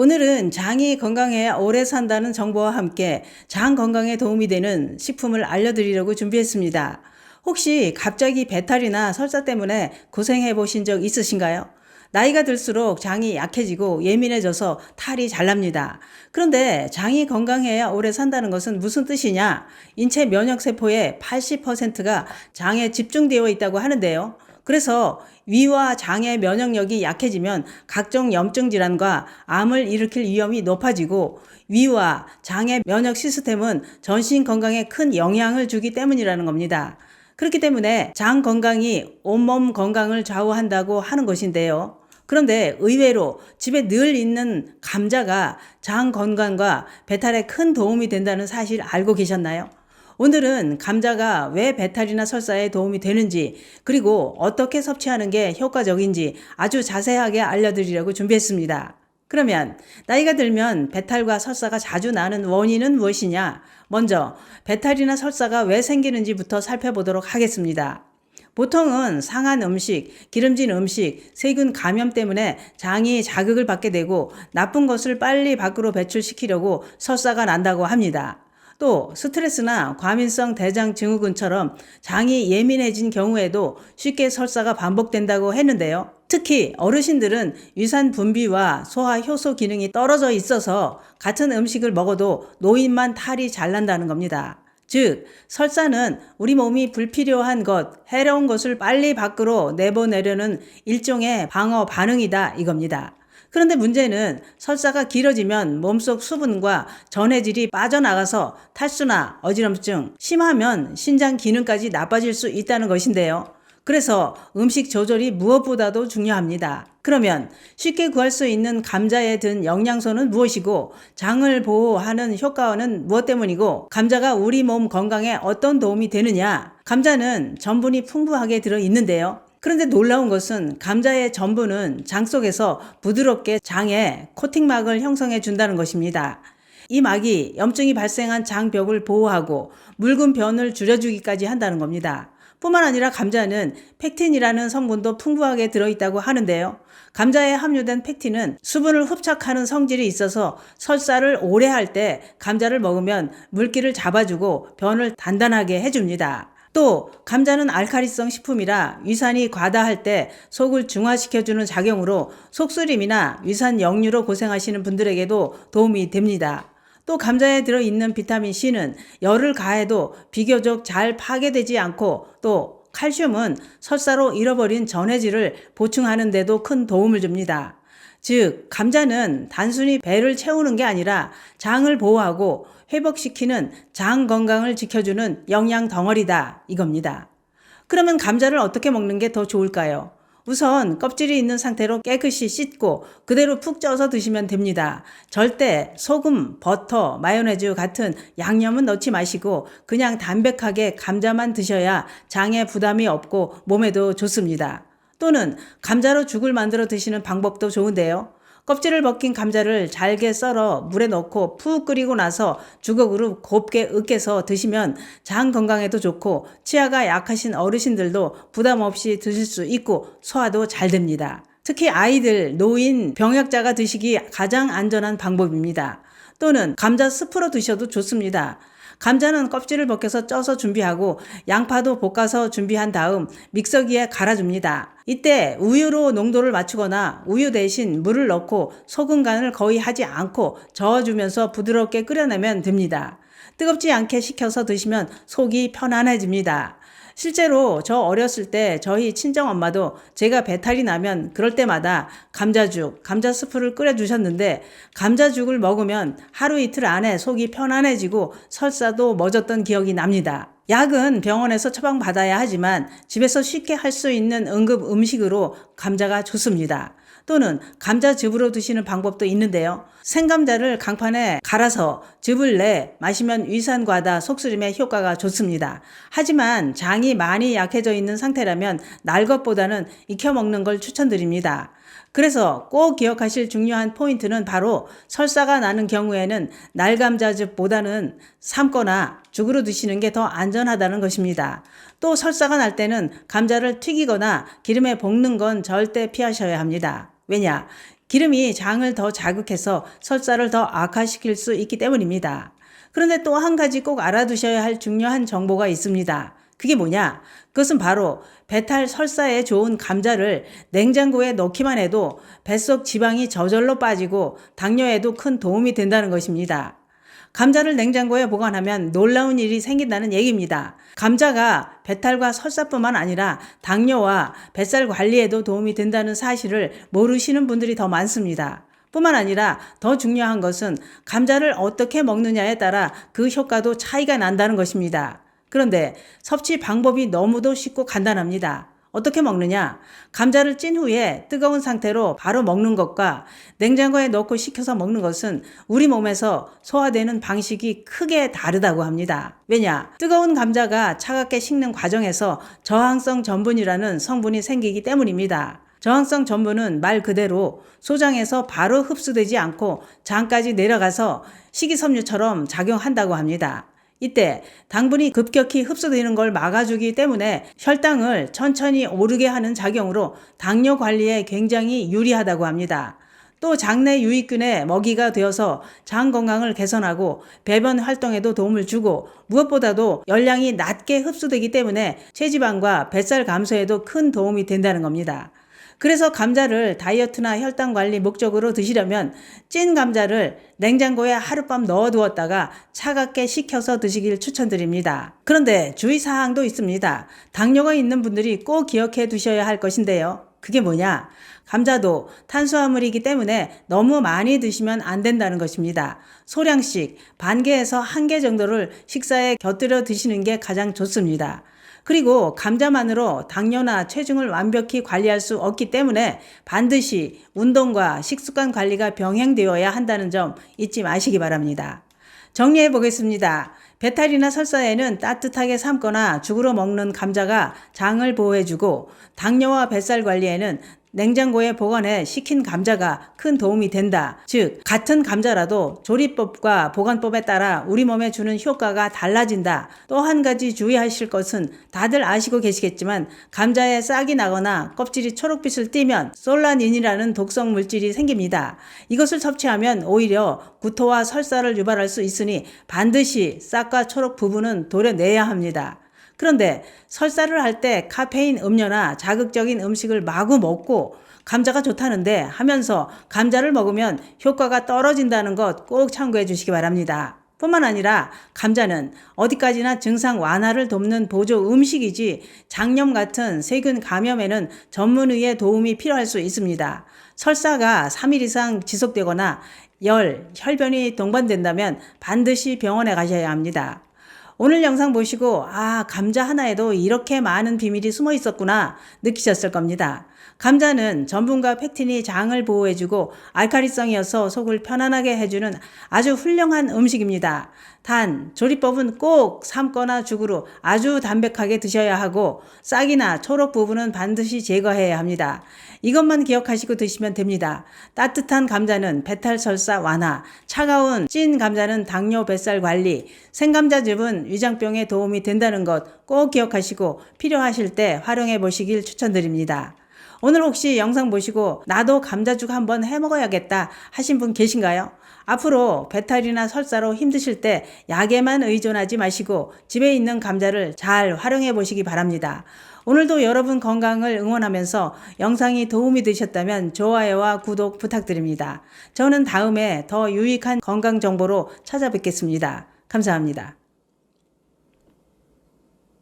오늘은 장이 건강해야 오래 산다는 정보와 함께 장 건강에 도움이 되는 식품을 알려드리려고 준비했습니다. 혹시 갑자기 배탈이나 설사 때문에 고생해 보신 적 있으신가요? 나이가 들수록 장이 약해지고 예민해져서 탈이 잘 납니다. 그런데 장이 건강해야 오래 산다는 것은 무슨 뜻이냐? 인체 면역세포의 80%가 장에 집중되어 있다고 하는데요. 그래서 위와 장의 면역력이 약해지면 각종 염증 질환과 암을 일으킬 위험이 높아지고 위와 장의 면역 시스템은 전신 건강에 큰 영향을 주기 때문이라는 겁니다. 그렇기 때문에 장 건강이 온몸 건강을 좌우한다고 하는 것인데요. 그런데 의외로 집에 늘 있는 감자가 장 건강과 배탈에 큰 도움이 된다는 사실 알고 계셨나요? 오늘은 감자가 왜 배탈이나 설사에 도움이 되는지 그리고 어떻게 섭취하는 게 효과적인지 아주 자세하게 알려드리려고 준비했습니다. 그러면 나이가 들면 배탈과 설사가 자주 나는 원인은 무엇이냐? 먼저 배탈이나 설사가 왜 생기는지부터 살펴보도록 하겠습니다. 보통은 상한 음식, 기름진 음식, 세균 감염 때문에 장이 자극을 받게 되고 나쁜 것을 빨리 밖으로 배출시키려고 설사가 난다고 합니다. 또 스트레스나 과민성 대장 증후군처럼 장이 예민해진 경우에도 쉽게 설사가 반복된다고 했는데요. 특히 어르신들은 유산 분비와 소화 효소 기능이 떨어져 있어서 같은 음식을 먹어도 노인만 탈이 잘 난다는 겁니다. 즉, 설사는 우리 몸이 불필요한 것, 해로운 것을 빨리 밖으로 내보내려는 일종의 방어 반응이다 이겁니다. 그런데 문제는 설사가 길어지면 몸속 수분과 전해질이 빠져나가서 탈수나 어지럼증, 심하면 신장 기능까지 나빠질 수 있다는 것인데요. 그래서 음식 조절이 무엇보다도 중요합니다. 그러면 쉽게 구할 수 있는 감자에 든 영양소는 무엇이고 장을 보호하는 효과는 무엇 때문이고 감자가 우리 몸 건강에 어떤 도움이 되느냐? 감자는 전분이 풍부하게 들어 있는데요. 그런데 놀라운 것은 감자의 전분은 장 속에서 부드럽게 장에 코팅막을 형성해 준다는 것입니다. 이 막이 염증이 발생한 장벽을 보호하고 묽은 변을 줄여주기까지 한다는 겁니다. 뿐만 아니라 감자는 팩틴이라는 성분도 풍부하게 들어있다고 하는데요. 감자에 함유된 팩틴은 수분을 흡착하는 성질이 있어서 설사를 오래 할 때 감자를 먹으면 물기를 잡아주고 변을 단단하게 해줍니다. 또 감자는 알카리성 식품이라 위산이 과다할 때 속을 중화시켜주는 작용으로 속쓰림이나 위산 역류로 고생하시는 분들에게도 도움이 됩니다. 또 감자에 들어있는 비타민 C는 열을 가해도 비교적 잘 파괴되지 않고 또 칼슘은 설사로 잃어버린 전해질을 보충하는 데도 큰 도움을 줍니다. 즉, 감자는 단순히 배를 채우는 게 아니라 장을 보호하고 회복시키는 장 건강을 지켜주는 영양 덩어리다 이겁니다. 그러면 감자를 어떻게 먹는 게 더 좋을까요? 우선 껍질이 있는 상태로 깨끗이 씻고 그대로 푹 쪄서 드시면 됩니다. 절대 소금, 버터, 마요네즈 같은 양념은 넣지 마시고 그냥 담백하게 감자만 드셔야 장에 부담이 없고 몸에도 좋습니다. 또는 감자로 죽을 만들어 드시는 방법도 좋은데요. 껍질을 벗긴 감자를 잘게 썰어 물에 넣고 푹 끓이고 나서 주걱으로 곱게 으깨서 드시면 장 건강에도 좋고 치아가 약하신 어르신들도 부담 없이 드실 수 있고 소화도 잘 됩니다. 특히 아이들, 노인, 병약자가 드시기 가장 안전한 방법입니다. 또는 감자 스프로 드셔도 좋습니다. 감자는 껍질을 벗겨서 쪄서 준비하고 양파도 볶아서 준비한 다음 믹서기에 갈아줍니다. 이때 우유로 농도를 맞추거나 우유 대신 물을 넣고 소금 간을 거의 하지 않고 저어주면서 부드럽게 끓여내면 됩니다. 뜨겁지 않게 식혀서 드시면 속이 편안해집니다. 실제로 저 어렸을 때 저희 친정 엄마도 제가 배탈이 나면 그럴 때마다 감자죽, 감자 스프를 끓여 주셨는데 감자죽을 먹으면 하루 이틀 안에 속이 편안해지고 설사도 멎었던 기억이 납니다. 약은 병원에서 처방받아야 하지만 집에서 쉽게 할 수 있는 응급 음식으로 감자가 좋습니다. 또는 감자즙으로 드시는 방법도 있는데요. 생감자를 강판에 갈아서 즙을 내 마시면 위산과다 속쓰림에 효과가 좋습니다. 하지만 장이 많이 약해져 있는 상태라면 날 것보다는 익혀 먹는 걸 추천드립니다. 그래서 꼭 기억하실 중요한 포인트는 바로 설사가 나는 경우에는 날감자즙보다는 삶거나 죽으로 드시는 게 더 안전하다는 것입니다. 또 설사가 날 때는 감자를 튀기거나 기름에 볶는 건 절대 피하셔야 합니다. 왜냐? 기름이 장을 더 자극해서 설사를 더 악화시킬 수 있기 때문입니다. 그런데 또 한 가지 꼭 알아두셔야 할 중요한 정보가 있습니다. 그게 뭐냐? 그것은 바로 배탈 설사에 좋은 감자를 냉장고에 넣기만 해도 뱃속 지방이 저절로 빠지고 당뇨에도 큰 도움이 된다는 것입니다. 감자를 냉장고에 보관하면 놀라운 일이 생긴다는 얘기입니다. 감자가 배탈과 설사뿐만 아니라 당뇨와 뱃살 관리에도 도움이 된다는 사실을 모르시는 분들이 더 많습니다. 뿐만 아니라 더 중요한 것은 감자를 어떻게 먹느냐에 따라 그 효과도 차이가 난다는 것입니다. 그런데 섭취 방법이 너무도 쉽고 간단합니다. 어떻게 먹느냐? 감자를 찐 후에 뜨거운 상태로 바로 먹는 것과 냉장고에 넣고 식혀서 먹는 것은 우리 몸에서 소화되는 방식이 크게 다르다고 합니다. 왜냐? 뜨거운 감자가 차갑게 식는 과정에서 저항성 전분이라는 성분이 생기기 때문입니다. 저항성 전분은 말 그대로 소장에서 바로 흡수되지 않고 장까지 내려가서 식이섬유처럼 작용한다고 합니다. 이때 당분이 급격히 흡수되는 걸 막아주기 때문에 혈당을 천천히 오르게 하는 작용으로 당뇨 관리에 굉장히 유리하다고 합니다. 또 장내 유익균의 먹이가 되어서 장 건강을 개선하고 배변 활동에도 도움을 주고 무엇보다도 열량이 낮게 흡수되기 때문에 체지방과 뱃살 감소에도 큰 도움이 된다는 겁니다. 그래서 감자를 다이어트나 혈당 관리 목적으로 드시려면 찐 감자를 냉장고에 하룻밤 넣어 두었다가 차갑게 식혀서 드시길 추천드립니다. 그런데 주의사항도 있습니다. 당뇨가 있는 분들이 꼭 기억해 두셔야 할 것인데요. 그게 뭐냐? 감자도 탄수화물이기 때문에 너무 많이 드시면 안 된다는 것입니다. 소량씩 반 개에서 한 개 정도를 식사에 곁들여 드시는 게 가장 좋습니다. 그리고 감자만으로 당뇨나 체중을 완벽히 관리할 수 없기 때문에 반드시 운동과 식습관 관리가 병행되어야 한다는 점 잊지 마시기 바랍니다. 정리해 보겠습니다. 배탈이나 설사에는 따뜻하게 삶거나 죽으로 먹는 감자가 장을 보호해주고 당뇨와 뱃살 관리에는 냉장고에 보관해 식힌 감자가 큰 도움이 된다. 즉, 같은 감자라도 조리법과 보관법에 따라 우리 몸에 주는 효과가 달라진다. 또 한 가지 주의하실 것은 다들 아시고 계시겠지만 감자에 싹이 나거나 껍질이 초록빛을 띠면 솔라닌이라는 독성 물질이 생깁니다. 이것을 섭취하면 오히려 구토와 설사를 유발할 수 있으니 반드시 싹과 초록 부분은 도려내야 합니다. 그런데 설사를 할 때 카페인 음료나 자극적인 음식을 마구 먹고 감자가 좋다는데 하면서 감자를 먹으면 효과가 떨어진다는 것 꼭 참고해 주시기 바랍니다. 뿐만 아니라 감자는 어디까지나 증상 완화를 돕는 보조 음식이지 장염 같은 세균 감염에는 전문의의 도움이 필요할 수 있습니다. 설사가 3일 이상 지속되거나 열, 혈변이 동반된다면 반드시 병원에 가셔야 합니다. 오늘 영상 보시고 아 감자 하나에도 이렇게 많은 비밀이 숨어 있었구나 느끼셨을 겁니다. 감자는 전분과 팩틴이 장을 보호해주고 알카리성이어서 속을 편안하게 해주는 아주 훌륭한 음식입니다. 단 조리법은 꼭 삶거나 죽으로 아주 담백하게 드셔야 하고 싹이나 초록 부분은 반드시 제거해야 합니다. 이것만 기억하시고 드시면 됩니다. 따뜻한 감자는 배탈 설사 완화, 차가운 찐 감자는 당뇨 뱃살 관리, 생감자즙은 위장병에 도움이 된다는 것 꼭 기억하시고 필요하실 때 활용해 보시길 추천드립니다. 오늘 혹시 영상 보시고 나도 감자죽 한번 해 먹어야겠다 하신 분 계신가요? 앞으로 배탈이나 설사로 힘드실 때 약에만 의존하지 마시고 집에 있는 감자를 잘 활용해 보시기 바랍니다. 오늘도 여러분 건강을 응원하면서 영상이 도움이 되셨다면 좋아요와 구독 부탁드립니다. 저는 다음에 더 유익한 건강 정보로 찾아뵙겠습니다. 감사합니다.